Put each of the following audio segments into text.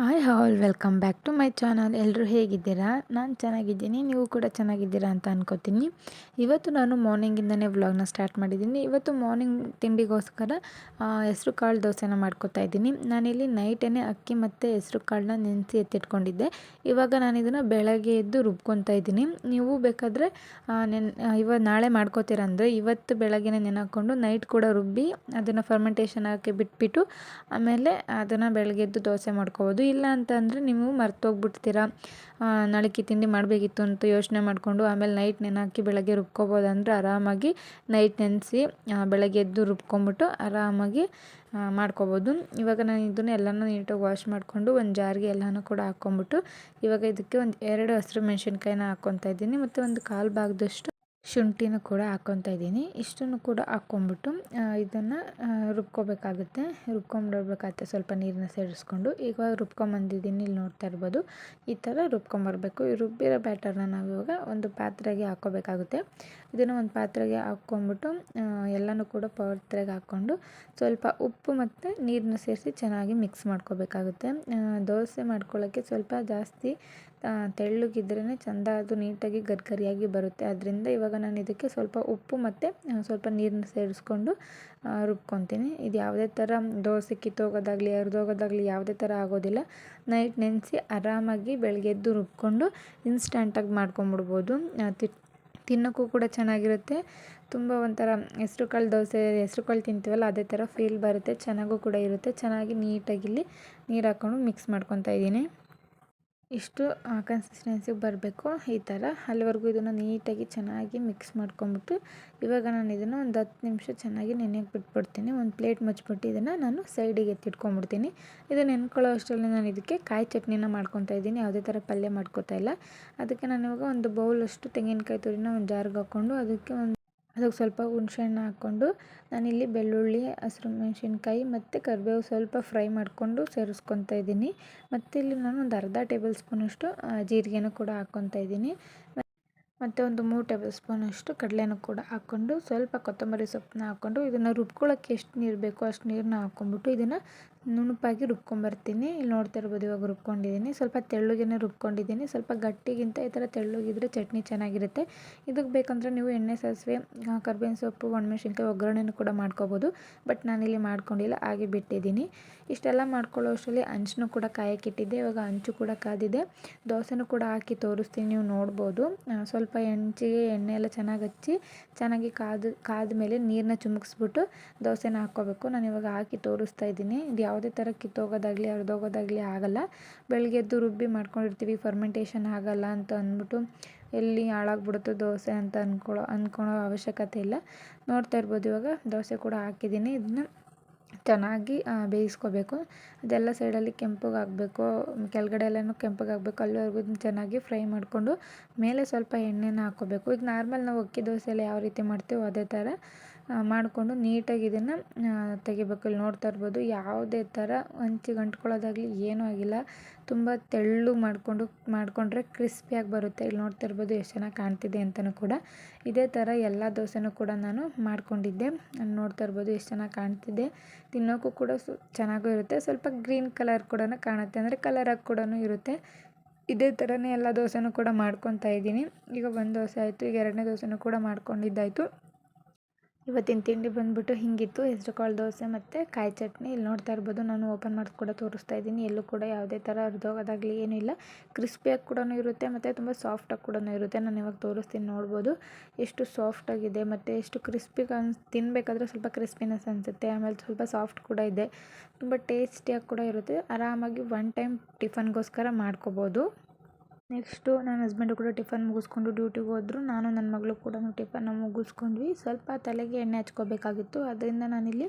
Hi all welcome back to my channel ಎಲ್ಲರೂ ಹೇಗಿದ್ದೀರಾ? ನಾನು ಚೆನ್ನಾಗಿದ್ದೀನಿ. ನೀವು ಕೂಡ ಚೆನ್ನಾಗಿದ್ದೀರಾ ಅಂತ ಅನ್ಕೋತೀನಿ. ಇವತ್ತು ನಾನು ಮಾರ್ನಿಂಗಿಂದನೇ ವ್ಲಾಗ್ನ ಸ್ಟಾರ್ಟ್ ಮಾಡಿದ್ದೀನಿ. ಇವತ್ತು ಮಾರ್ನಿಂಗ್ ತಿಂಡಿಗೋಸ್ಕರ ಹೆಸ್ರು ಕಾಳು ದೋಸೆನ ಮಾಡ್ಕೋತಾ ಇದ್ದೀನಿ. ನಾನಿಲ್ಲಿ ನೈಟೇ ಅಕ್ಕಿ ಮತ್ತು ಹೆಸ್ರು ಕಾಳನ್ನ ನೆನೆಸಿ ಎತ್ತಿಟ್ಕೊಂಡಿದ್ದೆ. ಇವಾಗ ನಾನು ಇದನ್ನು ಬೆಳಗ್ಗೆ ಎದ್ದು ರುಬ್ಕೊತಾ ಇದ್ದೀನಿ. ನೀವು ಬೇಕಾದರೆ ನೆನ್ ಇವಾಗ ನಾಳೆ ಮಾಡ್ಕೋತೀರ ಅಂದರೆ ಇವತ್ತು ನೆನೆ ನೈಟ್ ಕೂಡ ರುಬ್ಬಿ, ಅದನ್ನು ಫರ್ಮೆಂಟೇಷನ್ ಹಾಕಿ ಬಿಟ್ಬಿಟ್ಟು, ಆಮೇಲೆ ಅದನ್ನು ಬೆಳಗ್ಗೆ ಎದ್ದು ದೋಸೆ ಮಾಡ್ಕೋಬೋದು. ಇಲ್ಲ ಅಂತಂದರೆ ನೀವು ಮರ್ತೋಗ್ಬಿಡ್ತೀರ? ನಾಳೆಗೆ ತಿಂಡಿ ಮಾಡಬೇಕಿತ್ತು ಅಂತ ಯೋಚನೆ ಮಾಡಿಕೊಂಡು ಆಮೇಲೆ ನೈಟ್ ನೆನೆ ಬೆಳಗ್ಗೆ ರುಬ್ಕೊಬೋದಂದ್ರೆ ಆರಾಮಾಗಿ ನೈಟ್ ನೆನೆಸಿ ಬೆಳಗ್ಗೆ ಎದ್ದು ರುಬ್ಕೊಂಬಿಟ್ಟು ಆರಾಮಾಗಿ ಮಾಡ್ಕೊಬೋದು. ಇವಾಗ ನಾನು ಇದನ್ನು ಎಲ್ಲನೂ ನೀಟಾಗಿ ವಾಶ್ ಮಾಡಿಕೊಂಡು ಒಂದು ಜಾರಿಗೆ ಎಲ್ಲನೂ ಕೂಡ ಹಾಕ್ಕೊಂಬಿಟ್ಟು ಇವಾಗ ಇದಕ್ಕೆ ಒಂದು ಎರಡು ಹಸಿರು ಮೆಣಸಿನ್ಕಾಯಿನ ಹಾಕ್ಕೊತಾ ಇದ್ದೀನಿ. ಮತ್ತು ಒಂದು ಕಾಲು ಭಾಗದಷ್ಟು ಶುಂಠಿನೂ ಕೂಡ ಹಾಕ್ಕೊತಾ ಇದ್ದೀನಿ. ಇಷ್ಟನ್ನು ಕೂಡ ಹಾಕ್ಕೊಂಬಿಟ್ಟು ಇದನ್ನು ರುಬ್ಕೋಬೇಕಾಗುತ್ತೆ. ರುಬ್ಕೊಂಬಿಡ್ಬೇಕಾಗುತ್ತೆ ಸ್ವಲ್ಪ ನೀರನ್ನ ಸೇರಿಸ್ಕೊಂಡು. ಇವಾಗ ರುಬ್ಕೊಂಬಂದಿದ್ದೀನಿ, ಇಲ್ಲಿ ನೋಡ್ತಾ ಇರ್ಬೋದು. ಈ ಥರ ರುಬ್ಕೊಂಬರ್ಬೇಕು. ಈ ರುಬ್ಬಿರೋ ಬ್ಯಾಟರ್ನ ನಾವು ಇವಾಗ ಒಂದು ಪಾತ್ರೆಗೆ ಹಾಕ್ಕೋಬೇಕಾಗುತ್ತೆ. ಇದನ್ನು ಒಂದು ಪಾತ್ರೆಗೆ ಹಾಕ್ಕೊಂಬಿಟ್ಟು ಎಲ್ಲನೂ ಕೂಡ ಪಾತ್ರೆಗೆ ಹಾಕ್ಕೊಂಡು ಸ್ವಲ್ಪ ಉಪ್ಪು ಮತ್ತು ನೀರನ್ನ ಸೇರಿಸಿ ಚೆನ್ನಾಗಿ ಮಿಕ್ಸ್ ಮಾಡ್ಕೋಬೇಕಾಗುತ್ತೆ. ದೋಸೆ ಮಾಡ್ಕೊಳ್ಳೋಕ್ಕೆ ಸ್ವಲ್ಪ ಜಾಸ್ತಿ ತೆಳ್ಳಗಿದ್ರೇ ಚೆಂದ ಅದು ನೀಟಾಗಿ ಗರ್ಗರಿಯಾಗಿ ಬರುತ್ತೆ. ಅದರಿಂದ ಇವಾಗ ನಾನು ಇದಕ್ಕೆ ಸ್ವಲ್ಪ ಉಪ್ಪು ಮತ್ತು ಸ್ವಲ್ಪ ನೀರನ್ನ ಸೇರಿಸ್ಕೊಂಡು ರುಬ್ಕೊತೀನಿ. ಇದು ಯಾವುದೇ ಥರ ದೋಸೆ ಕಿತ್ತೋಗೋದಾಗಲಿ, ಹರಿದೋಗೋದಾಗಲಿ ಯಾವುದೇ ಥರ ಆಗೋದಿಲ್ಲ. ನೈಟ್ ನೆನೆಸಿ ಆರಾಮಾಗಿ ಬೆಳಗ್ಗೆ ಎದ್ದು ರುಬ್ಕೊಂಡು ಇನ್ಸ್ಟಂಟಾಗಿ ಮಾಡ್ಕೊಂಬಿಡ್ಬೋದು. ತಿನ್ನೋಕ್ಕೂ ಕೂಡ ಚೆನ್ನಾಗಿರುತ್ತೆ. ತುಂಬ ಒಂಥರ ಹೆಸ್ರು ಕಾಳು ದೋಸೆ, ಹೆಸ್ರು ಕಾಳು ತಿಂತೀವಲ್ಲ, ಅದೇ ಥರ ಫೀಲ್ ಬರುತ್ತೆ, ಚೆನ್ನಾಗೂ ಕೂಡ ಇರುತ್ತೆ. ಚೆನ್ನಾಗಿ ನೀಟಾಗಿ ಇಲ್ಲಿ ನೀರು ಹಾಕ್ಕೊಂಡು ಮಿಕ್ಸ್ ಮಾಡ್ಕೊತಾ ಇದ್ದೀನಿ. ಇಷ್ಟು ಕನ್ಸಿಸ್ಟೆನ್ಸಿಗೆ ಬರಬೇಕು ಈ ಥರ. ಅಲ್ಲಿವರೆಗೂ ಇದನ್ನು ನೀಟಾಗಿ ಚೆನ್ನಾಗಿ ಮಿಕ್ಸ್ ಮಾಡ್ಕೊಂಬಿಟ್ಟು, ಇವಾಗ ನಾನು ಇದನ್ನು ಒಂದು ಹತ್ತು ನಿಮಿಷ ಚೆನ್ನಾಗಿ ನೆನೆಯಕ್ಕೆ ಬಿಟ್ಬಿಡ್ತೀನಿ. ಒಂದು ಪ್ಲೇಟ್ ಮುಚ್ಚಿಬಿಟ್ಟು ಇದನ್ನು ನಾನು ಸೈಡಿಗೆ ಎತ್ತಿಟ್ಕೊಂಡ್ಬಿಡ್ತೀನಿ ಇದು ನೆನ್ಕೊಳ್ಳೋ ಅಷ್ಟರಲ್ಲಿ ನಾನು ಇದಕ್ಕೆ ಕಾಯಿ ಚಟ್ನಿನ ಮಾಡ್ಕೊತಾ ಇದ್ದೀನಿ. ಯಾವುದೇ ಥರ ಪಲ್ಯ ಮಾಡ್ಕೋತಾ ಇಲ್ಲ. ಅದಕ್ಕೆ ನಾನು ಇವಾಗ ಒಂದು ಬೌಲಷ್ಟು ತೆಂಗಿನಕಾಯಿ ತುರಿನ ಒಂದು ಜಾರ್ಗೆ ಹಾಕ್ಕೊಂಡು ಅದಕ್ಕೆ ಒಂದು ಅದಕ್ಕೆ ಸ್ವಲ್ಪ ಹುಣ್ಸೆಹಣ್ಣು ಹಾಕ್ಕೊಂಡು ನಾನಿಲ್ಲಿ ಬೆಳ್ಳುಳ್ಳಿ, ಹಸಿರು ಮೆಣಸಿನ್ಕಾಯಿ ಮತ್ತು ಕರಿಬೇವು ಸ್ವಲ್ಪ ಫ್ರೈ ಮಾಡಿಕೊಂಡು ಸೇರಿಸ್ಕೊತಾ ಇದ್ದೀನಿ. ಮತ್ತು ಇಲ್ಲಿ ನಾನು ಒಂದು ಅರ್ಧ ಟೇಬಲ್ ಸ್ಪೂನಷ್ಟು ಜೀರಿಗೆನೂ ಕೂಡ ಹಾಕ್ಕೊತಾ ಇದ್ದೀನಿ. ಮತ್ತು ಒಂದು ಮೂರು ಟೇಬಲ್ ಸ್ಪೂನಷ್ಟು ಕಡಲೆನೂ ಕೂಡ ಹಾಕ್ಕೊಂಡು ಸ್ವಲ್ಪ ಕೊತ್ತಂಬರಿ ಸೊಪ್ಪನ್ನ ಹಾಕ್ಕೊಂಡು ಇದನ್ನು ರುಬ್ಕೊಳ್ಳೋಕ್ಕೆ ಎಷ್ಟು ನೀರು ಬೇಕೋ ಅಷ್ಟು ನೀರನ್ನ ಹಾಕ್ಕೊಂಬಿಟ್ಟು ಇದನ್ನು ನುಣುಪಾಗಿ ರುಬ್ಕೊಂಬರ್ತೀನಿ. ಇಲ್ಲಿ ನೋಡ್ತಾ ಇರ್ಬೋದು ಇವಾಗ ರುಬ್ಕೊಂಡಿದ್ದೀನಿ. ಸ್ವಲ್ಪ ತೆಳ್ಳಗೇ ರುಬ್ಕೊಂಡಿದ್ದೀನಿ. ಸ್ವಲ್ಪ ಗಟ್ಟಿಗಿಂತ ಈ ಥರ ತೆಳ್ಳಗಿದ್ರೆ ಚಟ್ನಿ ಚೆನ್ನಾಗಿರುತ್ತೆ. ಇದಕ್ಕೆ ಬೇಕಂದರೆ ನೀವು ಎಣ್ಣೆ ಸಾಸಿವೆ ಕರ್ಬೇವಿನ ಸೊಪ್ಪು, ಒಣಮೆಣ್ಸಿನ್ಕಾಯಿ, ಒಗ್ಗರಣೆನೂ ಕೂಡ ಮಾಡ್ಕೋಬೋದು. ಬಟ್ ನಾನಿಲ್ಲಿ ಮಾಡ್ಕೊಂಡಿಲ್ಲ, ಹಾಗೆ ಬಿಟ್ಟಿದ್ದೀನಿ. ಇಷ್ಟೆಲ್ಲ ಮಾಡ್ಕೊಳ್ಳೋ ಅಷ್ಟರಲ್ಲಿ ಹಂಚನ್ನು ಕೂಡ ಕಾಯಕ್ಕಿಟ್ಟಿದ್ದೆ. ಇವಾಗ ಅಂಚು ಕೂಡ ಕಾದಿದೆ. ದೋಸೆನೂ ಕೂಡ ಹಾಕಿ ತೋರಿಸ್ತೀನಿ, ನೀವು ನೋಡ್ಬೋದು. ಸ್ವಲ್ಪ ಹೆಂಚಿಗೆ ಎಣ್ಣೆ ಎಲ್ಲ ಚೆನ್ನಾಗಿ ಹಚ್ಚಿ, ಚೆನ್ನಾಗಿ ಕಾದು ಕಾದ ಮೇಲೆ ನೀರನ್ನ ಚುಮುಕ್ಸ್ಬಿಟ್ಟು ದೋಸೆನ ಹಾಕ್ಕೋಬೇಕು. ನಾನು ಇವಾಗ ಹಾಕಿ ತೋರಿಸ್ತಾ ಇದ್ದೀನಿ. ಇದು ಯಾವುದೇ ಥರ ಕಿತ್ತೋಗೋದಾಗಲಿ ಹರಿದೋಗೋದಾಗಲಿ ಆಗಲ್ಲ. ಬೆಳಗ್ಗೆ ಎದ್ದು ರುಬ್ಬಿ ಮಾಡ್ಕೊಂಡಿರ್ತೀವಿ ಫರ್ಮೆಂಟೇಷನ್ ಆಗಲ್ಲ ಅಂತ ಅಂದ್ಬಿಟ್ಟು ಎಲ್ಲಿ ಹಾಳಾಗ್ಬಿಡುತ್ತೋ ದೋಸೆ ಅಂತ ಅಂದ್ಕೊಳ್ಳೋ ಅಂದ್ಕೊಳೋ ಅವಶ್ಯಕತೆ ಇಲ್ಲ. ನೋಡ್ತಾ ಇರ್ಬೋದು ಇವಾಗ, ದೋಸೆ ಕೂಡ ಹಾಕಿದ್ದೀನಿ. ಇದನ್ನ ಚೆನ್ನಾಗಿ ಬೇಯಿಸ್ಕೋಬೇಕು. ಅದೆಲ್ಲ ಸೈಡಲ್ಲಿ ಕೆಂಪಗಾಗಬೇಕು ಕೆಳಗಡೆ ಎಲ್ಲನೂ ಕೆಂಪಗಾಗಬೇಕು ಅಲ್ಲಿವರೆಗೂ ಚೆನ್ನಾಗಿ ಫ್ರೈ ಮಾಡಿಕೊಂಡು ಮೇಲೆ ಸ್ವಲ್ಪ ಎಣ್ಣೆನ ಹಾಕ್ಕೋಬೇಕು. ಈಗ ನಾರ್ಮಲ್ ನಾವು ಅಕ್ಕಿ ದೋಸೆ ಎಲ್ಲ ಯಾವ ರೀತಿ ಮಾಡ್ತೀವೋ ಅದೇ ಥರ. ಮಾಡಿಕೊಂಡು ನೀಟಾಗಿ ಇದನ್ನು ತೆಗಿಬೇಕು. ಇಲ್ಲಿ ನೋಡ್ತಾ ಇರ್ಬೋದು ಯಾವುದೇ ಥರ ಹಂಚಿ ಅಂಟ್ಕೊಳ್ಳೋದಾಗಲಿ ಏನೂ ಆಗಿಲ್ಲ. ತುಂಬ ತೆಳ್ಳು ಮಾಡಿಕೊಂಡು, ಮಾಡಿಕೊಂಡ್ರೆ ಕ್ರಿಸ್ಪಿಯಾಗಿ ಬರುತ್ತೆ. ಇಲ್ಲಿ ನೋಡ್ತಾ ಇರ್ಬೋದು ಎಷ್ಟು ಚೆನ್ನಾಗಿ ಕಾಣ್ತಿದೆ ಅಂತಲೂ ಕೂಡ. ಇದೇ ಥರ ಎಲ್ಲ ದೋಸೆನೂ ಕೂಡ ನಾನು ಮಾಡ್ಕೊಂಡಿದ್ದೆ. ನೋಡ್ತಾ ಇರ್ಬೋದು ಎಷ್ಟು ಚೆನ್ನಾಗಿ ಕಾಣ್ತಿದೆ. ತಿನ್ನೋಕ್ಕೂ ಕೂಡ ಸು, ಚೆನ್ನಾಗೂ ಇರುತ್ತೆ. ಸ್ವಲ್ಪ ಗ್ರೀನ್ ಕಲರ್ ಕೂಡ ಕಾಣುತ್ತೆ. ಅಂದರೆ ಕಲರಾಗಿ ಕೂಡ ಇರುತ್ತೆ. ಇದೇ ಥರನೇ ಎಲ್ಲ ದೋಸೆನೂ ಕೂಡ ಮಾಡ್ಕೊತಾ ಇದ್ದೀನಿ. ಈಗ ಒಂದು ದೋಸೆ ಆಯಿತು. ಈಗ ಎರಡನೇ ದೋಸೆನೂ ಕೂಡ ಮಾಡ್ಕೊಂಡಿದ್ದಾಯಿತು. ಇವತ್ತಿನ ತಿಂಡಿ ಬಂದುಬಿಟ್ಟು ಹೀಗಿತ್ತು. ಹೆಸರುಕಾಳು ದೋಸೆ ಮತ್ತು ಕಾಯಿ ಚಟ್ನಿ. ಇಲ್ಲಿ ನೋಡ್ತಾ ಇರ್ಬೋದು ನಾನು ಓಪನ್ ಮಾಡಿ ಕೂಡ ತೋರಿಸ್ತಾ ಇದ್ದೀನಿ. ಎಲ್ಲೂ ಕೂಡ ಯಾವುದೇ ಥರ ಹರಿದೋಗೋದಾಗಲಿ ಏನೂ ಇಲ್ಲ. ಕ್ರಿಸ್ಪಿಯಾಗಿ ಕೂಡ ಇರುತ್ತೆ ಮತ್ತು ತುಂಬ ಸಾಫ್ಟಾಗಿ ಕೂಡ ಇರುತ್ತೆ. ನಾನು ಇವಾಗ ತೋರಿಸ್ತೀನಿ ನೋಡ್ಬೋದು. ಎಷ್ಟು ಸಾಫ್ಟಾಗಿದೆ ಮತ್ತು ಎಷ್ಟು ಕ್ರಿಸ್ಪಿ ಅನ್ಸ್ ತಿನ್ನಬೇಕಾದ್ರೆ ಸ್ವಲ್ಪ ಕ್ರಿಸ್ಪಿನೆಸ್ ಅನಿಸುತ್ತೆ. ಆಮೇಲೆ ಸ್ವಲ್ಪ ಸಾಫ್ಟ್ ಕೂಡ ಇದೆ. ತುಂಬ ಟೇಸ್ಟಿಯಾಗಿ ಕೂಡ ಇರುತ್ತೆ. ಆರಾಮಾಗಿ ಒನ್ ಟೈಮ್ ಟಿಫನ್ಗೋಸ್ಕರ ಮಾಡ್ಕೋಬೋದು. ನೆಕ್ಸ್ಟು ನನ್ನ ಹಸ್ಬೆಂಡು ಕೂಡ ಟಿಫನ್ ಮುಗಿಸ್ಕೊಂಡು ಡ್ಯೂಟಿಗೆ ಹೋದ್ರು. ನಾನು ನನ್ನ ಮಗಳು ಕೂಡ ಟಿಫನ್ನ ಮುಗಿಸ್ಕೊಂಡ್ವಿ. ಸ್ವಲ್ಪ ತಲೆಗೆ ಎಣ್ಣೆ ಹಚ್ಕೋಬೇಕಾಗಿತ್ತು. ಅದರಿಂದ ನಾನಿಲ್ಲಿ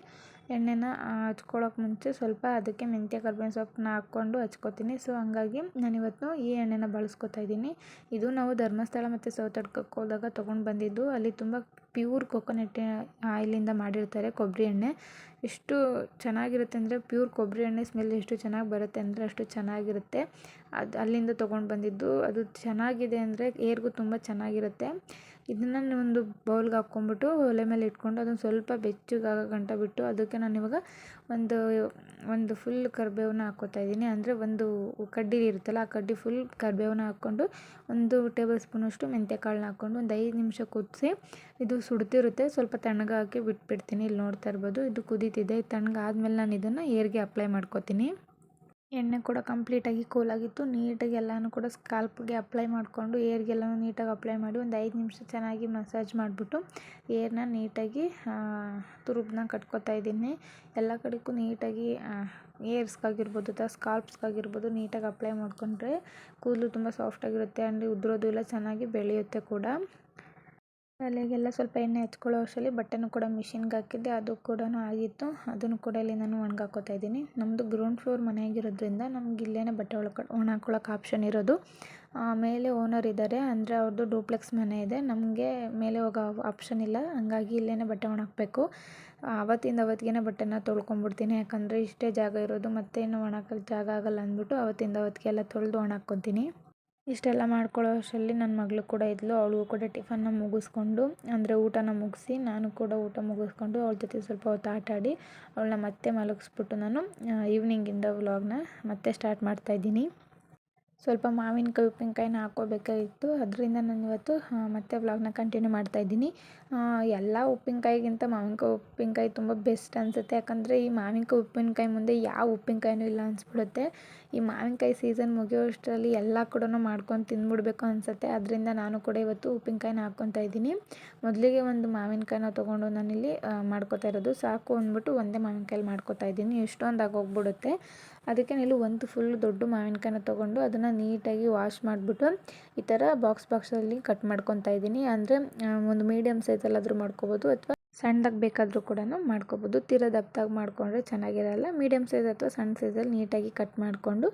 ಎಣ್ಣೆನ ಹಚ್ಕೊಳ್ಳೋಕೆ ಮುಂಚೆ ಸ್ವಲ್ಪ ಅದಕ್ಕೆ ಮೆಂತ್ಯ, ಕರ್ಬೇವಿನ ಸೊಪ್ಪನ್ನ ಹಾಕ್ಕೊಂಡು ಹಚ್ಕೋತೀನಿ. ಸೊ, ಹಂಗಾಗಿ ನಾನಿವತ್ತು ಈ ಎಣ್ಣೆನ ಬಳಸ್ಕೊತಾ ಇದ್ದೀನಿ. ಇದು ನಾವು ಧರ್ಮಸ್ಥಳ ಮತ್ತು ಸೌತಡ್ಕಕ್ಕೆ ಹೋದಾಗ ತೊಗೊಂಡು ಬಂದಿದ್ದು. ಅಲ್ಲಿ ತುಂಬ ಪ್ಯೂರ್ ಕೊಕೊನಟ್ ಆಯಿಲಿಂದ ಮಾಡಿರ್ತಾರೆ ಕೊಬ್ಬರಿ ಎಣ್ಣೆ. ಎಷ್ಟು ಚೆನ್ನಾಗಿರುತ್ತೆ ಅಂದರೆ, ಪ್ಯೂರ್ ಕೊಬ್ಬರಿ ಎಣ್ಣೆ ಸ್ಮೆಲ್ ಎಷ್ಟು ಚೆನ್ನಾಗಿ ಬರುತ್ತೆ ಅಂದರೆ ಅಷ್ಟು ಚೆನ್ನಾಗಿರುತ್ತೆ. ಅದು ಅಲ್ಲಿಂದ ತೊಗೊಂಡು ಬಂದಿದ್ದು. ಅದು ಚೆನ್ನಾಗಿದೆ ಅಂದರೆ ಏರ್ಗೂ ತುಂಬ ಚೆನ್ನಾಗಿರುತ್ತೆ. ಇದನ್ನು ಒಂದು ಬೌಲ್ಗೆ ಹಾಕ್ಕೊಂಬಿಟ್ಟು ಒಲೆ ಮೇಲೆ ಇಟ್ಕೊಂಡು ಅದನ್ನು ಸ್ವಲ್ಪ ಬೆಚ್ಚಗಾಗೋ ಗಂಟ ಬಿಟ್ಟು ಅದಕ್ಕೆ ನಾನು ಇವಾಗ ಒಂದು ಒಂದು ಫುಲ್ ಕರಿಬೇವನ್ನ ಹಾಕ್ಕೋತಾ ಇದ್ದೀನಿ. ಅಂದರೆ ಒಂದು ಕಡ್ಡಿ ಇರುತ್ತಲ್ಲ, ಆ ಕಡ್ಡಿ ಫುಲ್ ಕರಿಬೇವನ್ನ ಹಾಕ್ಕೊಂಡು ಒಂದು ಟೇಬಲ್ ಸ್ಪೂನಷ್ಟು ಮೆಂತ್ಯ ಕಾಳನ್ನ ಹಾಕ್ಕೊಂಡು ಒಂದು ಐದು ನಿಮಿಷ ಕುದಿಸಿ ಇದು ಸುಡ್ತಿರುತ್ತೆ. ಸ್ವಲ್ಪ ತಣ್ಣಗೆ ಹಾಕಿ ಬಿಟ್ಬಿಡ್ತೀನಿ. ಇಲ್ಲಿ ನೋಡ್ತಾ ಇರ್ಬೋದು. ಇದು ಕುದೀತಿದೆ. ತಣ್ಣಗಾದ್ಮೇಲೆ ನಾನು ಇದನ್ನು ಏರ್ಗೆ ಅಪ್ಲೈ ಮಾಡ್ಕೋತೀನಿ. ಎಣ್ಣೆ ಕೂಡ ಕಂಪ್ಲೀಟಾಗಿ ಕೂಲಾಗಿತ್ತು. ನೀಟಾಗಿ ಎಲ್ಲನೂ ಕೂಡ ಸ್ಕಾಲ್ಪ್ಗೆ ಅಪ್ಲೈ ಮಾಡಿಕೊಂಡು, ಏರ್ಗೆಲ್ಲನೂ ನೀಟಾಗಿ ಅಪ್ಲೈ ಮಾಡಿ ಒಂದು ಐದು ನಿಮಿಷ ಚೆನ್ನಾಗಿ ಮಸಾಜ್ ಮಾಡಿಬಿಟ್ಟು, ಏರ್ನ ನೀಟಾಗಿ ತುರುಬನ್ನ ಕಟ್ಕೊತಾ ಇದ್ದೀನಿ. ಎಲ್ಲ ಕಡೆಗೂ ನೀಟಾಗಿ ಏರ್ಸ್ಗಾಗಿರ್ಬೋದು ಅಥವಾ ಸ್ಕಾಲ್ಪ್ಸ್ಗಾಗಿರ್ಬೋದು ನೀಟಾಗಿ ಅಪ್ಲೈ ಮಾಡಿಕೊಂಡ್ರೆ ಕೂದಲು ತುಂಬ ಸಾಫ್ಟಾಗಿರುತ್ತೆ ಆ್ಯಂಡ್ ಉದುರೋದು ಎಲ್ಲ ಚೆನ್ನಾಗಿ ಬೆಳೆಯುತ್ತೆ ಕೂಡ. ತಲೆಗೆಲ್ಲ ಸ್ವಲ್ಪ ಎಣ್ಣೆ ಹಚ್ಕೊಳ್ಳೋ ಅಷ್ಟರಲ್ಲಿ ಬಟ್ಟೆನೂ ಕೂಡ ಮಿಷಿನ್ಗೆ ಹಾಕಿದ್ದೆ, ಅದು ಕೂಡ ಆಗಿತ್ತು. ಅದನ್ನು ಕೂಡ ಇಲ್ಲಿ ನಾನು ಒಣಗಾಕೋತಾ ಇದ್ದೀನಿ. ನಮ್ಮದು ಗ್ರೌಂಡ್ ಫ್ಲೋರ್ ಮನೆಯಾಗಿರೋದ್ರಿಂದ ನಮ್ಗೆ ಇಲ್ಲೇ ಬಟ್ಟೆ ಒಳಕ ಒಣ ಹಾಕೊಳಕ್ಕೆ ಆಪ್ಷನ್ ಇರೋದು ಮೇಲೆ ಓನರ್ ಇದ್ದಾರೆ. ಅಂದರೆ ಅವ್ರದ್ದು ಡೂಪ್ಲೆಕ್ಸ್ ಮನೆ ಇದೆ. ನಮಗೆ ಮೇಲೆ ಹೋಗೋ ಆಪ್ಷನ್ ಇಲ್ಲ. ಹಂಗಾಗಿ ಇಲ್ಲೇ ಬಟ್ಟೆ ಒಣ ಹಾಕಬೇಕು ಅವತ್ತಿಂದ ಅವತ್ತಿಗೆ ಬಟ್ಟೆನ ತೊಳ್ಕೊಂಬಿಡ್ತೀನಿ. ಯಾಕಂದರೆ ಇಷ್ಟೇ ಜಾಗ ಇರೋದು. ಮತ್ತೆ ಇನ್ನು ಒಣಕಕ್ಕೆ ಜಾಗ ಆಗಲ್ಲ ಅಂದ್ಬಿಟ್ಟು ಅವತ್ತಿಂದ ಅವತ್ತಿಗೆ ಎಲ್ಲ ತೊಳೆದು ಒಣ ಹಾಕ್ಕೊತೀನಿ ಇಷ್ಟೆಲ್ಲ ಮಾಡ್ಕೊಳ್ಳೋ ಅಷ್ಟರಲ್ಲಿ ನನ್ನ ಮಗಳು ಕೂಡ ಇದ್ಲು. ಅವಳು ಕೂಡ ಟಿಫನ್ನ ಮುಗಿಸ್ಕೊಂಡು, ಅಂದರೆ ಊಟನ ಮುಗಿಸಿ ನಾನು ಕೂಡ ಊಟ ಮುಗಿಸ್ಕೊಂಡು ಅವಳ ಜೊತೆ ಸ್ವಲ್ಪ ಹೊತ್ತು ಆಟ ಆಡಿ ಅವಳನ್ನ ಮತ್ತೆ ಮಲಗಿಸ್ಬಿಟ್ಟು ನಾನು ಈವ್ನಿಂಗಿಂದ ವ್ಲಾಗ್ನ ಮತ್ತೆ ಸ್ಟಾರ್ಟ್ ಮಾಡ್ತಾಯಿದ್ದೀನಿ ಸ್ವಲ್ಪ ಮಾವಿನಕಾಯಿ ಉಪ್ಪಿನಕಾಯಿನ ಹಾಕ್ಕೋಬೇಕಾಗಿತ್ತು. ಅದರಿಂದ ನಾನು ಇವತ್ತು ಮತ್ತೆ ವ್ಲಾಗ್ನ ಕಂಟಿನ್ಯೂ ಮಾಡ್ತಾ ಇದ್ದೀನಿ. ಎಲ್ಲ ಉಪ್ಪಿನಕಾಯಿಗಿಂತ ಮಾವಿನಕಾಯಿ ಉಪ್ಪಿನಕಾಯಿ ತುಂಬ ಬೆಸ್ಟ್ ಅನಿಸುತ್ತೆ. ಯಾಕಂದರೆ ಈ ಮಾವಿನಕಾಯಿ ಉಪ್ಪಿನಕಾಯಿ ಮುಂದೆ ಯಾವ ಉಪ್ಪಿನಕಾಯಿನೂ ಇಲ್ಲ ಅನಿಸ್ಬಿಡುತ್ತೆ. ಈ ಮಾವಿನಕಾಯಿ ಸೀಸನ್ ಮುಗಿಯೋಷ್ಟರಲ್ಲಿ ಎಲ್ಲ ಕೂಡ ಮಾಡ್ಕೊಂಡು ತಿಂದ್ಬಿಡ್ಬೇಕು ಅನಿಸುತ್ತೆ. ಅದರಿಂದ ನಾನು ಕೂಡ ಇವತ್ತು ಉಪ್ಪಿನಕಾಯಿನ ಹಾಕ್ಕೊತಾ ಇದ್ದೀನಿ. ಮೊದಲಿಗೆ ಒಂದು ಮಾವಿನಕಾಯಿನ ತೊಗೊಂಡು ನಾನಿಲ್ಲಿ ಮಾಡ್ಕೊತಾ ಇರೋದು. ಸಾಕು ಅಂದ್ಬಿಟ್ಟು ಒಂದೇ ಮಾವಿನಕಾಯಲ್ಲಿ ಮಾಡ್ಕೊತಾ ಇದ್ದೀನಿ. ಎಷ್ಟೊಂದಾಗಿ ಆಗೋಗ್ಬಿಡುತ್ತೆ ಅದಕ್ಕೆ ನಾನು ಒಂದು ಫುಲ್ ದೊಡ್ಡ ಮಾವಿನಕಾಯಿನ ತೊಗೊಂಡು ಅದನ್ನು ನೀಟಾಗಿ ವಾಶ್ ಮಾಡಿಬಿಟ್ಟು ಈ ಥರ ಬಾಕ್ಸ್ ಬಾಕ್ಸಲ್ಲಿ ಕಟ್ ಮಾಡ್ಕೊತಾ ಇದ್ದೀನಿ. ಅಂದರೆ ಒಂದು ಮೀಡಿಯಮ್ ಸೈಜಲ್ಲಾದರೂ ಮಾಡ್ಕೊಬೋದು ಅಥವಾ ಸಣ್ಣದಾಗಿ ಬೇಕಾದರೂ ಕೂಡ ಮಾಡ್ಕೊಬೋದು. ತೀರ ದಪ್ಪದಾಗಿ ಮಾಡಿಕೊಂಡ್ರೆ ಚೆನ್ನಾಗಿರಲ್ಲ. ಮೀಡಿಯಮ್ ಸೈಜ್ ಅಥವಾ ಸಣ್ಣ ಸೈಜಲ್ಲಿ ನೀಟಾಗಿ ಕಟ್ ಮಾಡಿಕೊಂಡು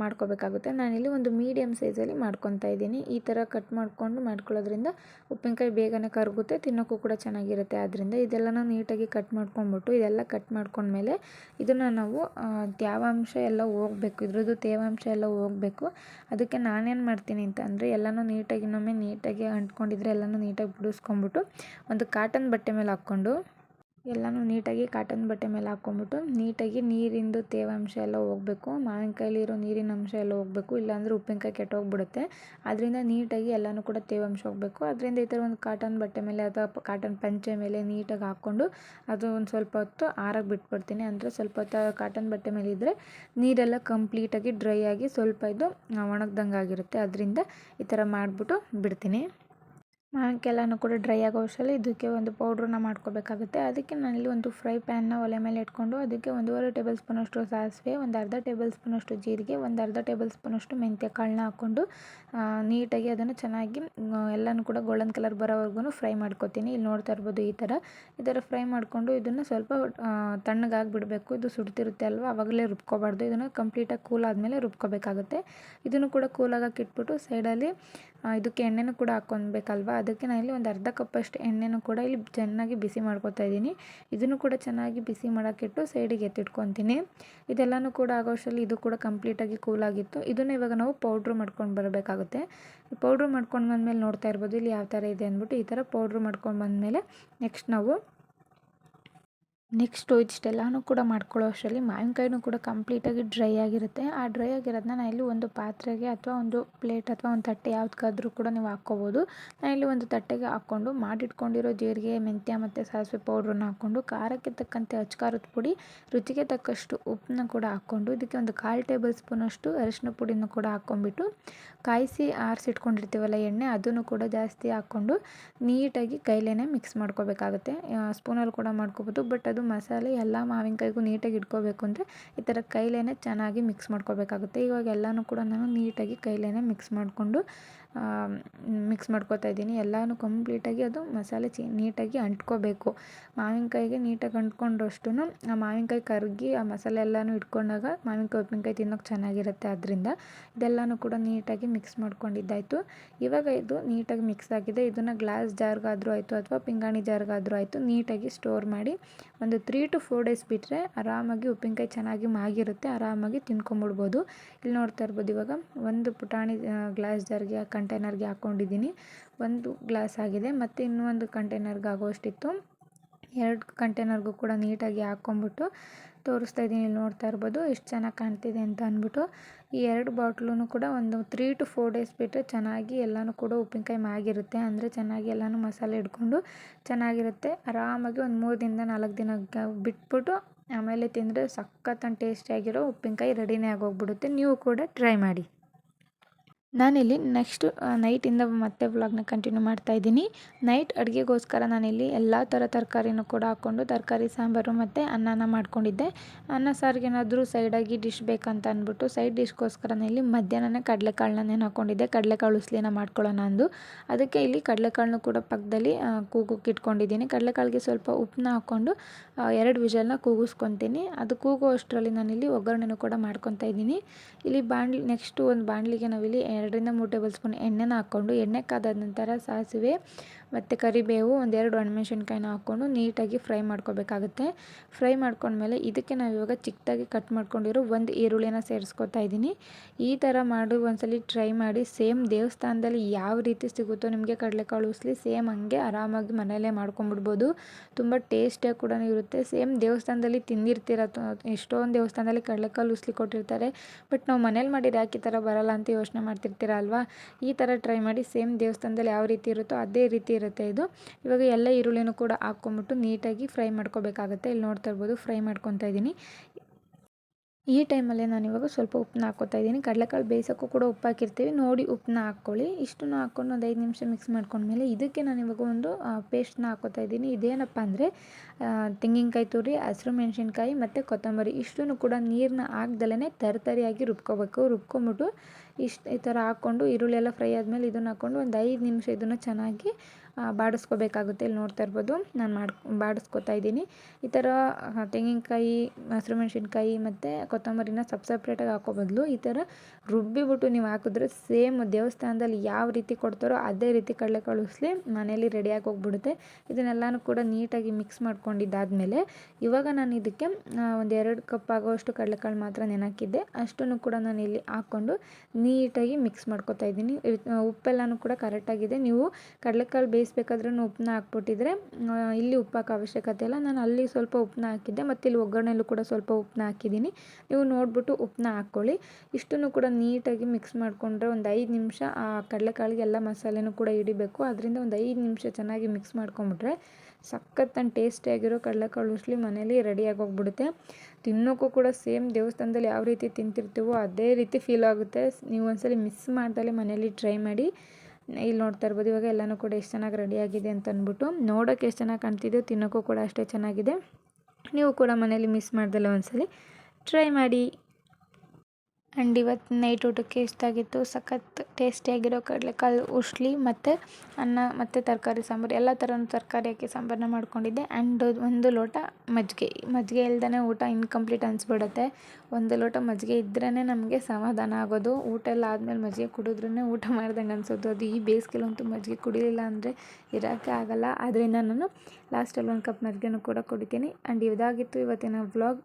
ಮಾಡ್ಕೋಬೇಕಾಗುತ್ತೆ. ನಾನಿಲ್ಲಿ ಒಂದು ಮೀಡಿಯಮ್ ಸೈಜಲ್ಲಿ ಮಾಡ್ಕೊತಾ ಇದ್ದೀನಿ. ಈ ಥರ ಕಟ್ ಮಾಡಿಕೊಂಡು ಮಾಡ್ಕೊಳ್ಳೋದ್ರಿಂದ ಉಪ್ಪಿನಕಾಯಿ ಬೇಗನೆ ಕರಗುತ್ತೆ, ತಿನ್ನೋಕ್ಕೂ ಕೂಡ ಚೆನ್ನಾಗಿರುತ್ತೆ. ಆದ್ದರಿಂದ ಇದೆಲ್ಲನೂ ನೀಟಾಗಿ ಕಟ್ ಮಾಡ್ಕೊಂಬಿಟ್ಟು ಇದೆಲ್ಲ ಕಟ್ ಮಾಡ್ಕೊಂಡ್ಮೇಲೆ ಇದನ್ನು ನಾವು ತ್ಯಾವಾಂಶ ಎಲ್ಲ ಹೋಗಬೇಕು. ಇದ್ರದ್ದು ತೇವಾಂಶ ಎಲ್ಲ ಹೋಗಬೇಕು. ಅದಕ್ಕೆ ನಾನೇನು ಮಾಡ್ತೀನಿ ಅಂತ ಅಂದರೆ ಎಲ್ಲನೂ ನೀಟಾಗಿ, ಇನ್ನೊಮ್ಮೆ ನೀಟಾಗಿ ಅಂಟ್ಕೊಂಡಿದ್ರೆ ಎಲ್ಲನೂ ನೀಟಾಗಿ ಬಿಡಿಸ್ಕೊಂಬಿಟ್ಟು ಒಂದು ಕಾಟನ್ ಬಟ್ಟೆ ಮೇಲೆ ಹಾಕ್ಕೊಂಡು ಎಲ್ಲನೂ ನೀಟಾಗಿ ಕಾಟನ್ ಬಟ್ಟೆ ಮೇಲೆ ಹಾಕ್ಕೊಂಬಿಟ್ಟು ನೀಟಾಗಿ ನೀರಿಂದು ತೇವಾಂಶ ಎಲ್ಲ ಹೋಗಬೇಕು. ಮಾವಿನಕಾಯಲ್ಲಿರೋ ನೀರಿನ ಅಂಶ ಎಲ್ಲ ಹೋಗಬೇಕು. ಇಲ್ಲಾಂದರೆ ಉಪ್ಪಿನಕಾಯಿ ಕೆಟ್ಟೋಗ್ಬಿಡುತ್ತೆ. ಅದರಿಂದ ನೀಟಾಗಿ ಎಲ್ಲನೂ ಕೂಡ ತೇವಾಂಶ ಹೋಗಬೇಕು. ಅದರಿಂದ ಈ ಥರ ಒಂದು ಕಾಟನ್ ಬಟ್ಟೆ ಮೇಲೆ ಅಥವಾ ಕಾಟನ್ ಪಂಚೆ ಮೇಲೆ ನೀಟಾಗಿ ಹಾಕ್ಕೊಂಡು ಅದು ಒಂದು ಸ್ವಲ್ಪ ಹೊತ್ತು ಆರಕ್ಕೆ ಬಿಟ್ಬಿಡ್ತೀನಿ. ಅಂದರೆ ಸ್ವಲ್ಪ ಹೊತ್ತು ಕಾಟನ್ ಬಟ್ಟೆ ಮೇಲೆ ಇದ್ದರೆ ನೀರೆಲ್ಲ ಕಂಪ್ಲೀಟಾಗಿ ಡ್ರೈ ಆಗಿ ಸ್ವಲ್ಪ ಇದು ಒಣಗ್ದಂಗೆ ಆಗಿರುತ್ತೆ ಅದರಿಂದ ಈ ಥರ ಮಾಡಿಬಿಟ್ಟು ಬಿಡ್ತೀನಿ. ಮಾವಿನಕಾಯಿ ಕೂಡ ಡ್ರೈ ಆಗೋ ಅಷ್ಟರಲ್ಲಿ ಇದಕ್ಕೆ ಒಂದು ಪೌಡ್ರನ್ನ ಮಾಡ್ಕೋಬೇಕಾಗುತ್ತೆ. ಅದಕ್ಕೆ ನಾನಿಲ್ಲಿ ಒಂದು ಫ್ರೈ ಪ್ಯಾನ್ನ ಒಲೆ ಮೇಲೆ ಇಟ್ಕೊಂಡು ಅದಕ್ಕೆ ಒಂದೂವರೆ ಟೇಬಲ್ ಸ್ಪೂನಷ್ಟು ಸಾಸಿವೆ, ಒಂದು ಅರ್ಧ ಟೇಬಲ್ ಸ್ಪೂನಷ್ಟು ಜೀರಿಗೆ, ಒಂದು ಅರ್ಧ ಟೇಬಲ್ ಸ್ಪೂನಷ್ಟು ಮೆಂತ್ಯ ಕಾಳನ್ನ ಹಾಕ್ಕೊಂಡು ನೀಟಾಗಿ ಅದನ್ನು ಚೆನ್ನಾಗಿ ಎಲ್ಲನೂ ಕೂಡ ಗೋಲ್ಡನ್ ಕಲರ್ ಬರೋವರೆಗೂ ಫ್ರೈ ಮಾಡ್ಕೊತೀನಿ. ಇಲ್ಲಿ ನೋಡ್ತಾ ಇರ್ಬೋದು ಈ ಥರ. ಈ ಥರ ಫ್ರೈ ಮಾಡಿಕೊಂಡು ಇದನ್ನು ಸ್ವಲ್ಪ ತಣ್ಣಗಾಗಿ ಬಿಡಬೇಕು ಇದು ಸುಡ್ತಿರುತ್ತೆ ಅಲ್ವಾ? ಅವಾಗಲೇ ರುಬ್ಕೋಬಾರ್ದು. ಇದನ್ನು ಕಂಪ್ಲೀಟಾಗಿ ಕೂಲ್ ಆದಮೇಲೆ ರುಬ್ಕೋಬೇಕಾಗುತ್ತೆ. ಇದನ್ನು ಕೂಡ ಕೂಲಾಗಕ್ಕೆ ಇಟ್ಬಿಟ್ಟು ಸೈಡಲ್ಲಿ ಇದಕ್ಕೆ ಎಣ್ಣೆನೂ ಕೂಡ ಹಾಕ್ಕೊಬೇಕಲ್ವ ಅದಕ್ಕೆ ನಾನು ಇಲ್ಲಿ ಒಂದು ಅರ್ಧ ಕಪ್ಪಷ್ಟು ಎಣ್ಣೆನೂ ಕೂಡ ಇಲ್ಲಿ ಚೆನ್ನಾಗಿ ಬಿಸಿ ಮಾಡ್ಕೊತಾ ಇದ್ದೀನಿ. ಇದನ್ನು ಕೂಡ ಚೆನ್ನಾಗಿ ಬಿಸಿ ಮಾಡೋಕ್ಕಿಟ್ಟು ಸೈಡಿಗೆ ಎತ್ತಿಟ್ಕೊತೀನಿ. ಇದೆಲ್ಲನೂ ಕೂಡ ಆಗೋಷ್ಟರಲ್ಲಿ ಇದು ಕೂಡ ಕಂಪ್ಲೀಟಾಗಿ ಕೂಲಾಗಿತ್ತು ಇದನ್ನು ಇವಾಗ ನಾವು ಪೌಡ್ರ್ ಮಾಡ್ಕೊಂಡು ಬರಬೇಕಾಗುತ್ತೆ. ಪೌಡ್ರ್ ಮಾಡ್ಕೊಂಡು ಬಂದಮೇಲೆ ನೋಡ್ತಾ ಇರ್ಬೋದು ಇಲ್ಲಿ ಯಾವ ಥರ ಇದೆ ಅಂದ್ಬಿಟ್ಟು ಈ ಥರ ಪೌಡ್ರ್ ಮಾಡ್ಕೊಂಡು ಬಂದಮೇಲೆ ನೆಕ್ಸ್ಟ್ ನಾವು ನೆಕ್ಸ್ಟು ಇಷ್ಟೆಲ್ಲನೂ ಕೂಡ ಮಾಡ್ಕೊಳ್ಳೋ ಅಷ್ಟರಲ್ಲಿ ಮಾವಿನಕಾಯಿನೂ ಕೂಡ ಕಂಪ್ಲೀಟಾಗಿ ಡ್ರೈ ಆಗಿರುತ್ತೆ. ಆ ಡ್ರೈ ಆಗಿರೋದನ್ನ ನಾನು ಇಲ್ಲಿ ಒಂದು ಪಾತ್ರೆಗೆ ಅಥವಾ ಒಂದು ಪ್ಲೇಟ್ ಅಥವಾ ಒಂದು ತಟ್ಟೆ ಯಾವುದಕ್ಕಾದ್ರೂ ಕೂಡ ನೀವು ಹಾಕ್ಕೋಬೋದು. ಇಲ್ಲಿ ಒಂದು ತಟ್ಟೆಗೆ ಹಾಕ್ಕೊಂಡು ಮಾಡಿಟ್ಕೊಂಡಿರೋ ಜೀರಿಗೆ, ಮೆಂತ್ಯ ಮತ್ತು ಸಾಸಿವೆ ಪೌಡ್ರನ್ನ ಹಾಕ್ಕೊಂಡು ಖಾರಕ್ಕೆ ತಕ್ಕಂತೆ ಅಚ್ಕಾರದ ಪುಡಿ, ರುಚಿಗೆ ತಕ್ಕಷ್ಟು ಉಪ್ಪನ್ನ ಕೂಡ ಹಾಕ್ಕೊಂಡು ಇದಕ್ಕೆ ಒಂದು ಕಾಲು ಟೇಬಲ್ ಸ್ಪೂನಷ್ಟು ಅರಿಶಿನ ಪುಡಿನ ಕೂಡ ಹಾಕ್ಕೊಂಡ್ಬಿಟ್ಟು ಕಾಯಿಸಿ ಆರಿಸಿಟ್ಕೊಂಡಿರ್ತೀವಲ್ಲ ಎಣ್ಣೆ ಅದನ್ನು ಕೂಡ ಜಾಸ್ತಿ ಹಾಕ್ಕೊಂಡು ನೀಟಾಗಿ ಕೈಲೇನೆ ಮಿಕ್ಸ್ ಮಾಡ್ಕೋಬೇಕಾಗುತ್ತೆ. ಸ್ಪೂನಲ್ಲಿ ಕೂಡ ಮಾಡ್ಕೋಬೋದು, ಬಟ್ ಅದು ಮಸಾಲೆ ಎಲ್ಲ ಮಾವಿನಕಾಯಿಗೂ ನೀಟಾಗಿ ಇಟ್ಕೋಬೇಕು ಅಂದರೆ ಈ ಥರ ಕೈಲೇ ಚೆನ್ನಾಗಿ ಮಿಕ್ಸ್ ಮಾಡ್ಕೋಬೇಕಾಗುತ್ತೆ ಇವಾಗ ಎಲ್ಲನೂ ಕೂಡ ನಾನು ನೀಟಾಗಿ ಕೈಲೇ ಮಿಕ್ಸ್ ಮಾಡಿಕೊಂಡು ಮಿಕ್ಸ್ ಮಾಡ್ಕೊತಾ ಇದ್ದೀನಿ. ಎಲ್ಲನೂ ಕಂಪ್ಲೀಟಾಗಿ ಅದು ಮಸಾಲೆ ಚಿ, ನೀಟಾಗಿ ಅಂಟ್ಕೋಬೇಕು. ಮಾವಿನಕಾಯಿಗೆ ನೀಟಾಗಿ ಅಂಟ್ಕೊಂಡಷ್ಟು ಆ ಮಾವಿನಕಾಯಿ ಕರಗಿ ಆ ಮಸಾಲೆ ಎಲ್ಲನೂ ಇಟ್ಕೊಂಡಾಗ ಮಾವಿನಕಾಯಿ ಉಪ್ಪಿನಕಾಯಿ ತಿನ್ನೋಕೆ ಚೆನ್ನಾಗಿರುತ್ತೆ ಅದರಿಂದ. ಇದೆಲ್ಲನೂ ಕೂಡ ನೀಟಾಗಿ ಮಿಕ್ಸ್ ಮಾಡ್ಕೊಂಡಿದ್ದಾಯಿತು. ಇವಾಗ ಇದು ನೀಟಾಗಿ ಮಿಕ್ಸ್ ಆಗಿದೆ. ಇದನ್ನು ಗ್ಲಾಸ್ ಜಾರ್ಗಾದರೂ ಆಯಿತು ಅಥವಾ ಪಿಂಗಾಣಿ ಜಾರ್ಗಾದರೂ ಆಯಿತು ನೀಟಾಗಿ ಸ್ಟೋರ್ ಮಾಡಿ ಒಂದು ತ್ರೀ ಟು ಫೋರ್ ಡೇಸ್ ಬಿಟ್ಟರೆ ಆರಾಮಾಗಿ ಉಪ್ಪಿನಕಾಯಿ ಚೆನ್ನಾಗಿ ಮಾಗಿರುತ್ತೆ. ಆರಾಮಾಗಿ ತಿನ್ಕೊಂಬಿಡ್ಬೋದು. ಇಲ್ಲಿ ನೋಡ್ತಾ ಇರ್ಬೋದು ಇವಾಗ ಒಂದು ಪುಟಾಣಿ ಗ್ಲಾಸ್ ಜಾರ್ಗೆ ಹಾಕೊಂಡು ಕಂಟೈನರ್ಗೆ ಹಾಕ್ಕೊಂಡಿದ್ದೀನಿ ಒಂದು ಗ್ಲಾಸ್ ಆಗಿದೆ. ಮತ್ತು ಇನ್ನೂ ಒಂದು ಕಂಟೈನರ್ಗೆ ಆಗೋಷ್ಟಿತ್ತು. ಎರಡು ಕಂಟೈನರ್ಗೂ ಕೂಡ ನೀಟಾಗಿ ಹಾಕ್ಕೊಂಬಿಟ್ಟು ತೋರಿಸ್ತಾ ಇದ್ದೀನಿ. ಇಲ್ಲಿ ನೋಡ್ತಾ ಇರ್ಬೋದು ಎಷ್ಟು ಚೆನ್ನಾಗಿ ಕಾಣ್ತಿದೆ ಅಂತ ಅಂದ್ಬಿಟ್ಟು. ಈ ಎರಡು ಬಾಟ್ಲೂ ಕೂಡ ಒಂದು ತ್ರೀ ಟು ಫೋರ್ ಡೇಸ್ ಬಿಟ್ಟು ಚೆನ್ನಾಗಿ ಎಲ್ಲನೂ ಕೂಡ ಉಪ್ಪಿನಕಾಯಿ ಮಾಗಿರುತ್ತೆ ಅಂದರೆ ಚೆನ್ನಾಗಿ ಎಲ್ಲನೂ ಮಸಾಲೆ ಹಿಡ್ಕೊಂಡು ಚೆನ್ನಾಗಿರುತ್ತೆ. ಆರಾಮಾಗಿ ಒಂದು ಮೂರು ದಿನದ ನಾಲ್ಕು ದಿನ ಬಿಟ್ಬಿಟ್ಟು ಆಮೇಲೆ ತಿಂದರೆ ಸಖತ್ತಾಗಿ ಟೇಸ್ಟಿಯಾಗಿರೋ ಉಪ್ಪಿನಕಾಯಿ ರೆಡಿನೇ ಆಗೋಗ್ಬಿಡುತ್ತೆ. ನೀವು ಕೂಡ ಟ್ರೈ ಮಾಡಿ. ನಾನಿಲ್ಲಿ ನೆಕ್ಸ್ಟ್ ನೈಟಿಂದ ಮತ್ತೆ ವ್ಲಾಗ್ನ ಕಂಟಿನ್ಯೂ ಮಾಡ್ತಾ ಇದ್ದೀನಿ. ನೈಟ್ ಅಡುಗೆಗೋಸ್ಕರ ನಾನಿಲ್ಲಿ ಎಲ್ಲ ಥರ ತರಕಾರಿನೂ ಕೂಡ ಹಾಕ್ಕೊಂಡು ತರಕಾರಿ, ಸಾಂಬಾರು ಮತ್ತು ಅನ್ನನ ಮಾಡ್ಕೊಂಡಿದ್ದೆ. ಅನ್ನ ಸಾರಿಗೇನಾದರೂ ಸೈಡಾಗಿ ಡಿಶ್ ಬೇಕಂತ ಅಂದ್ಬಿಟ್ಟು ಸೈಡ್ ಡಿಶ್ಗೋಸ್ಕರ ಇಲ್ಲಿ ಮಧ್ಯಾಹ್ನನೇ ಕಡಲೆಕಾಳನ್ನ ಹಾಕ್ಕೊಂಡಿದ್ದೆ, ಕಡಲೆಕಾಳು ಉಸ್ಲಿನ ಮಾಡ್ಕೊಳ್ಳೋಣ ಅಂದು. ಅದಕ್ಕೆ ಇಲ್ಲಿ ಕಡಲೆಕಾಳನ್ನು ಕೂಡ ಪಕ್ಕದಲ್ಲಿ ಕೂಗೋಕೆ ಇಟ್ಕೊಂಡಿದ್ದೀನಿ. ಕಡಲೆಕಾಳಿಗೆ ಸ್ವಲ್ಪ ಉಪ್ಪನ್ನ ಹಾಕ್ಕೊಂಡು ಎರಡು ವಿಜಲ್ನ ಕೂಗಿಸ್ಕೊತೀನಿ. ಅದು ಕೂಗೋ ಅಷ್ಟರಲ್ಲಿ ನಾನಿಲ್ಲಿ ಒಗ್ಗರಣೆನೂ ಕೂಡ ಮಾಡ್ಕೊತಾ ಇದ್ದೀನಿ. ಇಲ್ಲಿ ಬಾಣಲಿ ನೆಕ್ಸ್ಟು ಒಂದು ಬಾಣಲಿಗೆ ನಾವಿಲ್ಲಿ ಎರಡರಿಂದ ಮೂರು ಟೇಬಲ್ ಸ್ಪೂನ್ ಎಣ್ಣೆನ ಹಾಕ್ಕೊಂಡು ಎಣ್ಣೆ ಕಾದಾದ ನಂತರ ಸಾಸಿವೆ ಮತ್ತು ಕರಿಬೇವು ಒಂದೆರಡು ಒಣಮೆಣ್ಸಿನ್ಕಾಯಿನ ಹಾಕ್ಕೊಂಡು ನೀಟಾಗಿ ಫ್ರೈ ಮಾಡ್ಕೋಬೇಕಾಗುತ್ತೆ. ಫ್ರೈ ಮಾಡ್ಕೊಂಡ್ಮೇಲೆ ಇದಕ್ಕೆ ನಾವು ಇವಾಗ ಚಿಕ್ಕದಾಗಿ ಕಟ್ ಮಾಡ್ಕೊಂಡಿರೋ ಒಂದು ಈರುಳ್ಳಿನ ಸೇರಿಸ್ಕೊತಾ ಇದ್ದೀನಿ. ಈ ಥರ ಮಾಡಿ ಒಂದ್ಸಲ ಟ್ರೈ ಮಾಡಿ. ಸೇಮ್ ದೇವಸ್ಥಾನದಲ್ಲಿ ಯಾವ ರೀತಿ ಸಿಗುತ್ತೋ ನಿಮಗೆ ಕಡಲೆಕಾಳು ಉಸ್ಲಿ ಸೇಮ್ ಹಂಗೆ ಆರಾಮಾಗಿ ಮನೆಯಲ್ಲೇ ಮಾಡ್ಕೊಂಬಿಡ್ಬೋದು ತುಂಬ ಟೇಸ್ಟಿಯಾಗಿ ಕೂಡ ಇರುತ್ತೆ. ಸೇಮ್ ದೇವಸ್ಥಾನದಲ್ಲಿ ತಿಂದಿರ್ತೀರ ಎಷ್ಟೊಂದು ದೇವಸ್ಥಾನದಲ್ಲಿ ಕಡಲೆಕಾಳು ಉಸ್ಲಿ ಕೊಟ್ಟಿರ್ತಾರೆ. ಬಟ್ ನಾವು ಮನೇಲಿ ಮಾಡಿದ್ರೆ ಯಾಕೆ ಈ ಥರ ಬರಲ್ಲ ಅಂತ ಯೋಚನೆ ಮಾಡ್ತಿರ್ತೀರ ಅಲ್ವಾ? ಈ ಥರ ಟ್ರೈ ಮಾಡಿ ಸೇಮ್ ದೇವಸ್ಥಾನದಲ್ಲಿ ಯಾವ ರೀತಿ ಇರುತ್ತೋ ಅದೇ ರೀತಿ ಇರುತ್ತೆ ಇದು. ಇವಾಗ ಎಲ್ಲ ಈರುಳ್ಳಿನೂ ಕೂಡ ಹಾಕ್ಕೊಂಬಿಟ್ಟು ನೀಟಾಗಿ ಫ್ರೈ ಮಾಡ್ಕೋಬೇಕಾಗುತ್ತೆ. ಇಲ್ಲಿ ನೋಡ್ತಾ ಇರ್ಬೋದು ಫ್ರೈ ಮಾಡ್ಕೊತಾ ಇದ್ದೀನಿ. ಈ ಟೈಮಲ್ಲೇ ನಾನು ಇವಾಗ ಸ್ವಲ್ಪ ಉಪ್ಪನ್ನ ಹಾಕ್ಕೋತಾ ಇದ್ದೀನಿ. ಕಡಲೆಕಾಳು ಬೇಯಿಸೋಕ್ಕೂ ಕೂಡ ಉಪ್ಪು ಹಾಕಿರ್ತೀವಿ. ನೋಡಿ ಉಪ್ಪನ್ನ ಹಾಕ್ಕೊಳ್ಳಿ. ಇಷ್ಟನ್ನು ಹಾಕ್ಕೊಂಡು ಒಂದು ಐದು ನಿಮಿಷ ಮಿಕ್ಸ್ ಮಾಡ್ಕೊಂಡ್ಮೇಲೆ ಇದಕ್ಕೆ ನಾನು ಇವಾಗ ಒಂದು ಪೇಸ್ಟ್ನ ಹಾಕ್ಕೋತಾ ಇದ್ದೀನಿ. ಇದೇನಪ್ಪ ಅಂದರೆ ತೆಂಗಿನಕಾಯಿ ತುರಿ, ಹಸಿರು ಮೆಣಸಿನ್ಕಾಯಿ ಮತ್ತು ಕೊತ್ತಂಬರಿ. ಇಷ್ಟನ್ನು ಕೂಡ ನೀರನ್ನ ಹಾಕ್ದಲೇ ತರತರಿಯಾಗಿ ರುಬ್ಕೋಬೇಕು. ರುಬ್ಕೊಂಬಿಟ್ಟು ಇಷ್ಟು ಈ ಥರ ಹಾಕ್ಕೊಂಡು ಈರುಳ್ಳಿ ಎಲ್ಲ ಫ್ರೈ ಆದಮೇಲೆ ಇದನ್ನು ಹಾಕ್ಕೊಂಡು ಒಂದು ಐದು ನಿಮಿಷ ಇದನ್ನು ಚೆನ್ನಾಗಿ ಬಾಡಿಸ್ಕೋಬೇಕಾಗುತ್ತೆ. ಇಲ್ಲಿ ನೋಡ್ತಾ ಇರ್ಬೋದು. ನಾನು ಮಾಡಿ ಬಾಡಿಸ್ಕೊತಾ ಇದ್ದೀನಿ. ಈ ಥರ ತೆಂಗಿನಕಾಯಿ, ಹಸಿರು ಮೆಣಸಿನ್ಕಾಯಿ ಮತ್ತು ಕೊತ್ತಂಬರಿನ ಸಪ್ ಸಪ್ರೇಟಾಗಿ ಹಾಕೋ ಬದಲು ಈ ಥರ ರುಬ್ಬಿಬಿಟ್ಟು ನೀವು ಹಾಕಿದ್ರೆ ಸೇಮ್ ದೇವಸ್ಥಾನದಲ್ಲಿ ಯಾವ ರೀತಿ ಕೊಡ್ತಾರೋ ಅದೇ ರೀತಿ ಕಡಲೆಕಾಳು ಉಸ್ಲಿ ಮನೇಲಿ ರೆಡಿಯಾಗಿ ಹೋಗ್ಬಿಡುತ್ತೆ. ಇದನ್ನೆಲ್ಲನೂ ಕೂಡ ನೀಟಾಗಿ ಮಿಕ್ಸ್ ಮಾಡ್ಕೊಂಡಿದ್ದಾದಮೇಲೆ ಇವಾಗ ನಾನು ಇದಕ್ಕೆ ಒಂದು ಎರಡು ಕಪ್ ಆಗೋಷ್ಟು ಕಡಲೆಕಾಳು ಮಾತ್ರ ನೆನಕಿದ್ದೆ. ಅಷ್ಟನ್ನು ಕೂಡ ನಾನು ಇಲ್ಲಿ ಹಾಕ್ಕೊಂಡು ನೀಟಾಗಿ ಮಿಕ್ಸ್ ಮಾಡ್ಕೊತಾ ಇದ್ದೀನಿ. ಉಪ್ಪೆಲ್ಲನೂ ಕೂಡ ಕರೆಕ್ಟಾಗಿದೆ ನೀವು ಕಡಲೆಕಾಳು ಬೇಯಿಸಿ ಬೇಯಿಸ್ಬೇಕಾದ್ರೂ ಉಪ್ಪನ್ನ ಹಾಕ್ಬಿಟ್ಟಿದ್ರೆ ಇಲ್ಲಿ ಉಪ್ಪು ಅವಶ್ಯಕತೆ ಇಲ್ಲ. ನಾನು ಅಲ್ಲಿ ಸ್ವಲ್ಪ ಉಪ್ಪನ್ನ ಹಾಕಿದ್ದೆ, ಮತ್ತು ಇಲ್ಲಿ ಒಗ್ಗರಣೆಯಲ್ಲೂ ಕೂಡ ಸ್ವಲ್ಪ ಉಪ್ಪನ್ನ ಹಾಕಿದ್ದೀನಿ. ನೀವು ನೋಡಿಬಿಟ್ಟು ಉಪ್ಪನ್ನ ಹಾಕ್ಕೊಳ್ಳಿ. ಇಷ್ಟನ್ನು ಕೂಡ ನೀಟಾಗಿ ಮಿಕ್ಸ್ ಮಾಡಿಕೊಂಡ್ರೆ ಒಂದು ಐದು ನಿಮಿಷ, ಆ ಕಡಲೆಕಾಳಿಗೆ ಎಲ್ಲ ಮಸಾಲೆನೂ ಕೂಡ ಹಿಡಿಬೇಕು. ಅದರಿಂದ ಒಂದು ಐದು ನಿಮಿಷ ಚೆನ್ನಾಗಿ ಮಿಕ್ಸ್ ಮಾಡ್ಕೊಂಬಿಟ್ರೆ ಸಖತ್ತಂದು ಟೇಸ್ಟಿಯಾಗಿರೋ ಕಡಲೆಕಾಳು ಉಸ್ಲಿ ಮನೇಲಿ ರೆಡಿಯಾಗಿ ಹೋಗ್ಬಿಡುತ್ತೆ ತಿನ್ನೋಕ್ಕೂ ಕೂಡ ಸೇಮ್ ದೇವಸ್ಥಾನದಲ್ಲಿ ಯಾವ ರೀತಿ ತಿಂತಿರ್ತೀವೋ ಅದೇ ರೀತಿ ಫೀಲ್ ಆಗುತ್ತೆ. ನೀವು ಒಂದ್ಸಲಿ ಮಿಸ್ ಮಾಡ್ದಲ್ಲಿ ಮನೇಲಿ ಟ್ರೈ ಮಾಡಿ. ಇಲ್ಲಿ ನೋಡ್ತಾ ಇರ್ಬೋದು, ಇವಾಗ ಎಲ್ಲನೂ ಕೂಡ ಎಷ್ಟು ಚೆನ್ನಾಗಿ ರೆಡಿಯಾಗಿದೆ ಅಂತ ಅಂದ್ಬಿಟ್ಟು ನೋಡೋಕ್ಕೆ ಎಷ್ಟು ಚೆನ್ನಾಗಿ ಕಾಣ್ತಿದ್ದೆ ತಿನ್ನೋಕ್ಕೂ ಕೂಡ ಅಷ್ಟೇ ಚೆನ್ನಾಗಿದೆ. ನೀವು ಕೂಡ ಮನೇಲಿ ಮಿಸ್ ಮಾಡ್ದಲ್ಲ ಒಂದ್ಸಲಿ ಟ್ರೈ ಮಾಡಿ. ಆ್ಯಂಡ್ ಇವತ್ತು ನೈಟ್ ಊಟಕ್ಕೆ ಇಷ್ಟಾಗಿತ್ತು ಸಖತ್ ಟೇಸ್ಟಿಯಾಗಿರೋ ಕಡಲೆಕಾಳು ಉಷ್ಲಿ ಮತ್ತು ಅನ್ನ ಮತ್ತು ತರಕಾರಿ ಸಾಂಬಾರು. ಎಲ್ಲ ಥರನೂ ತರಕಾರಿ ಹಾಕಿ ಸಾಂಬಾರನ್ನ ಮಾಡ್ಕೊಂಡಿದ್ದೆ. ಆ್ಯಂಡ್ ಒಂದು ಲೋಟ ಮಜ್ಜಿಗೆ. ಮಜ್ಜಿಗೆ ಇಲ್ದೇ ಊಟ ಇನ್ಕಂಪ್ಲೀಟ್ ಅನಿಸ್ಬಿಡುತ್ತೆ. ಒಂದು ಲೋಟ ಮಜ್ಜಿಗೆ ಇದ್ರೇ ನಮಗೆ ಸಮಾಧಾನ ಆಗೋದು. ಊಟ ಎಲ್ಲ ಆದಮೇಲೆ ಮಜ್ಜಿಗೆ ಕುಡಿದ್ರೂ ಊಟ ಮಾಡ್ದಂಗೆ ಅನಿಸೋದು. ಅದು ಈ ಬೇಸಿಗೆಲಂತೂ ಮಜ್ಜಿಗೆ ಕುಡಿಲಿಲ್ಲ ಅಂದರೆ ಇರೋಕ್ಕೆ ಆಗೋಲ್ಲ. ಆದ್ದರಿಂದ ನಾನು ಲಾಸ್ಟಲ್ಲಿ ಒಂದು ಕಪ್ ಮಜ್ಜಿಗೆನೂ ಕೂಡ ಕುಡಿತೀನಿ. ಆ್ಯಂಡ್ ಇದಾಗಿತ್ತು ಇವತ್ತಿನ ವ್ಲಾಗ್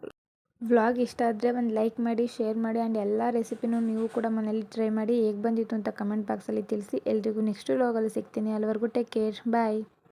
ವ್ಲಾಗ್ ಇಷ್ಟ ಆದರೆ ಒಂದು ಲೈಕ್ ಮಾಡಿ, ಶೇರ್ ಮಾಡಿ ಆ್ಯಂಡ್ ಎಲ್ಲ ರೆಸಿಪಿನೂ ನೀವು ಕೂಡ ಮನೇಲಿ ಟ್ರೈ ಮಾಡಿ ಹೇಗೆ ಬಂದಿತ್ತು ಅಂತ ಕಮೆಂಟ್ ಬಾಕ್ಸಲ್ಲಿ ತಿಳಿಸಿ. ಎಲ್ರಿಗೂ ನೆಕ್ಸ್ಟ್ ವ್ಲಾಗಲ್ಲಿ ಸಿಗ್ತೀನಿ. ಅಲ್ಲಿವರೆಗೂ ಟೇಕ್ ಕೇರ್ ಬಾಯ್